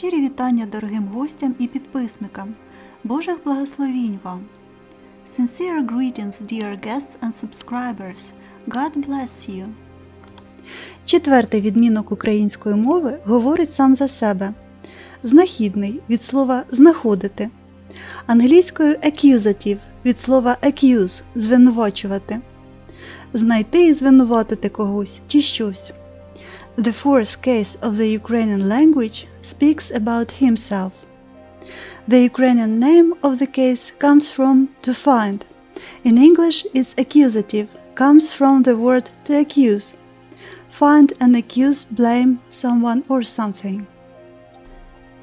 Щирі вітання дорогим гостям і підписникам. Божих благословінь вам! Sincere greetings, dear guests and subscribers. God bless you! Четвертий відмінок української мови говорить сам за себе. Знахідний від слова знаходити. Англійською accusative від слова accuse звинувачувати. Знайти і звинуватити когось чи щось. The fourth case of the Ukrainian language speaks about himself. The Ukrainian name of the case comes from to find. In English, its accusative comes from the word to accuse. Find and accuse blame someone or something.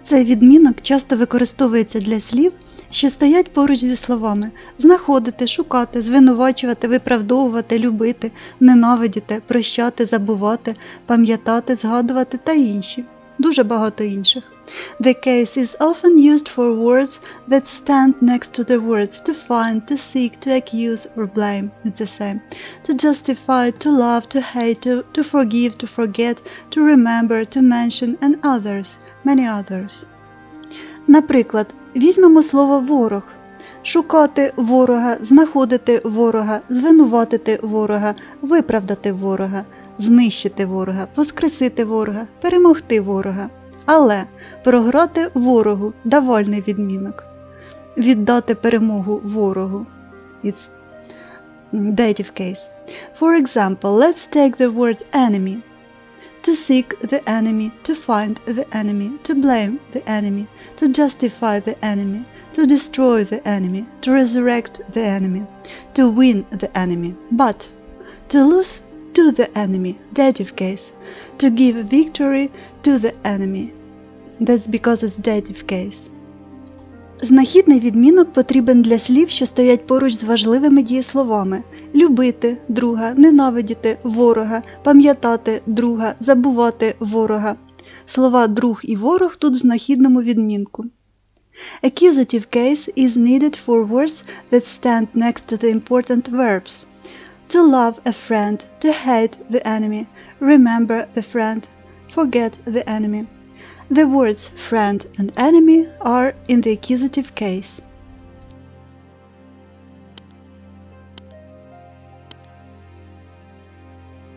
Цей відмінок часто використовується для слів, що стоять поруч зі словами знаходити, шукати, звинувачувати, виправдовувати, любити, ненавидіти, прощати, забувати, пам'ятати, згадувати та інші. Дуже багато інших. The case is often used for words that stand next to the words to find, to seek, to accuse or blame. It's the same. To justify, to love, to hate, to, to forgive, to forget, to remember, to mention, and others, many others. Наприклад, візьмемо слово ворог. Шукати ворога, знаходити ворога, звинуватити ворога, виправдати ворога, знищити ворога, воскресити ворога, перемогти ворога. Але програти ворогу давальний відмінок. Віддати перемогу ворогу. It's dative case. For example, let's take the word enemy. To seek the enemy, to find the enemy, to blame the enemy, to justify the enemy, to destroy the enemy, to resurrect the enemy, to win the enemy. But to lose to the enemy, dative case, to give victory to the enemy. That's because it's dative case. Знахідний відмінок потрібен для слів, що стоять поруч з важливими дієсловами любити друга, ненавидіти ворога, пам'ятати друга, забувати ворога. Слова друг і ворог тут в знахідному відмінку. Accusative case is needed for words that stand next to the important verbs. To love a friend, to hate the enemy, remember the friend, forget the enemy. The words friend and enemy are in the accusative case.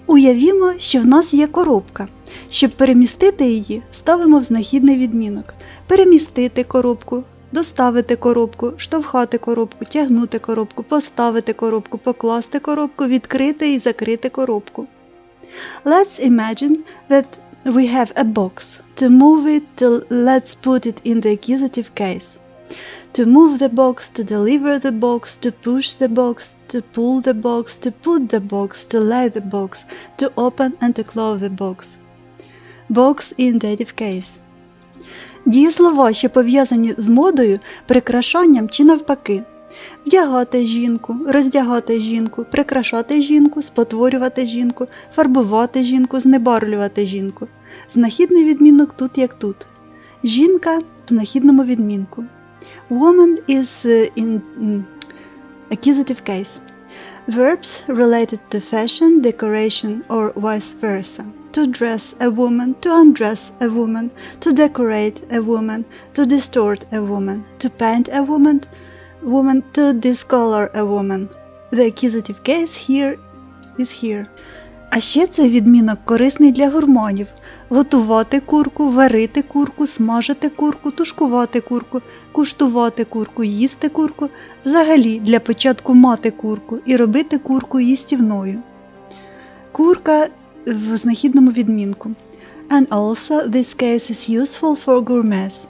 Уявімо, що в нас є коробка. Щоб перемістити її, ставимо в знахідний відмінок. Перемістити коробку, доставити коробку, штовхати коробку, тягнути коробку, поставити коробку, покласти коробку, відкрити і закрити коробку. Let's imagine that we have a box. To move it, to, let's put it in the accusative case. To move the box, to deliver the box, to push the box, to pull the box, to put the box, to lay the box, to open and to close the box. Box in dative case. Дієслова, що пов'язані з модою, прикрашанням чи навпаки. Вдягати жінку, роздягати жінку, прикрашати жінку, спотворювати жінку, фарбувати жінку, знебарлювати жінку. Знахідний відмінок тут як тут. Жінка в знахідному відмінку. Woman is uh, in mm, accusative case. Verbs related to fashion, decoration, or vice versa. To dress a woman, to undress a woman, to decorate a woman, to distort a woman, to paint a woman, woman to discolor a woman. The accusative case here is here. А ще цей відмінок корисний для гурманів. Готувати курку, варити курку, смажити курку, тушкувати курку, куштувати курку, їсти курку, взагалі для початку мати курку і робити курку їстівною. Курка в знахідному відмінку. And also this case is useful for gourmets.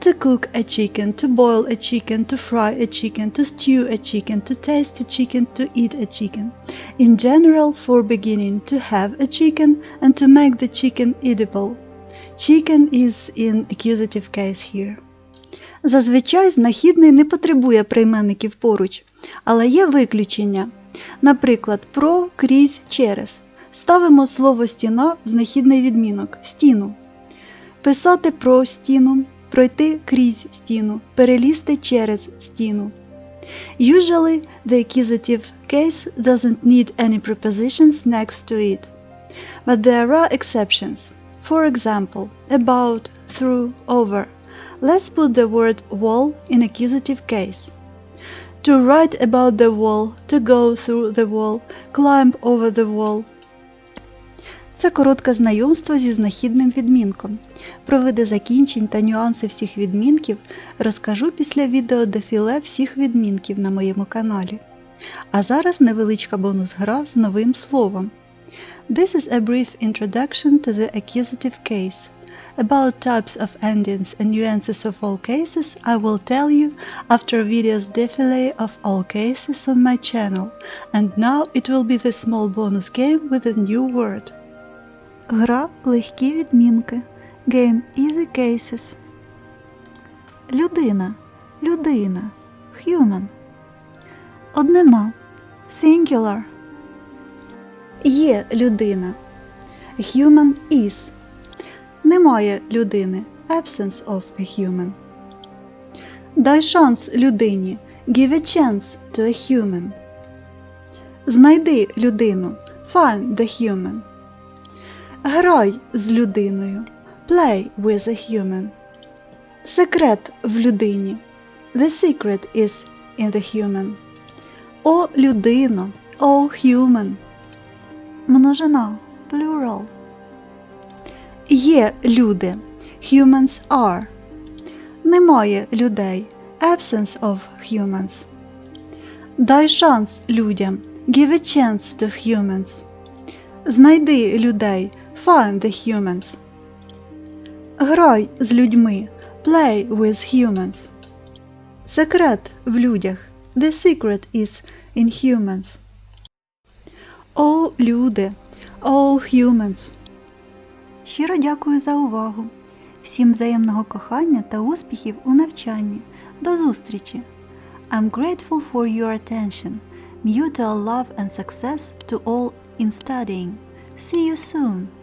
To cook a chicken, to boil a chicken, to fry a chicken, to stew a chicken, to taste a chicken, to eat a chicken. In general, for beginning, to have a chicken and to make the chicken eatable. Chicken is in accusative case here. Зазвичай знахідний не потребує прийменників поруч, але є виключення. Наприклад, про, крізь, через. Ставимо слово стіна в знахідний відмінок стіну. Писати про стіну, пройти крізь стіну, перелізти через стіну. Usually, the accusative case doesn't need any prepositions next to it. But there are exceptions. For example, about, through, over. Let's put the word wall in accusative case. To write about the wall, to go through the wall, climb over the wall. Це коротке знайомство зі знахідним відмінком. Про види закінчень та нюанси всіх відмінків розкажу після відео дефіле всіх відмінків на моєму каналі. А зараз невеличка бонус-гра з новим словом. This is a brief introduction to the accusative case. About types of endings and nuances of all cases I will tell you after video's defile of all cases on my channel. And now it will be the small bonus game with a new word. Гра легкі відмінки. Game Easy Cases. Людина. Людина. Human. Однина. Singular. Є людина. Human is. Немає людини. Absence of a human. Дай шанс людині. Give a chance to a human. Знайди людину. Find the human. Грай з людиною. Play with a human. Секрет в людині. The secret is in the human. О людино. О human. Множина. Plural. Є люди. Humans are. Немає людей. Absence of humans. Дай шанс людям. Give a chance to humans. Знайди людей. Find the humans. Грай з людьми. Play with humans. Секрет в людях. The secret is in humans. О, люди. О, humans. Щиро дякую за увагу. Всім взаємного кохання та успіхів у навчанні. До зустрічі! I'm grateful for your attention. Mutual love and success to all in studying. See you soon!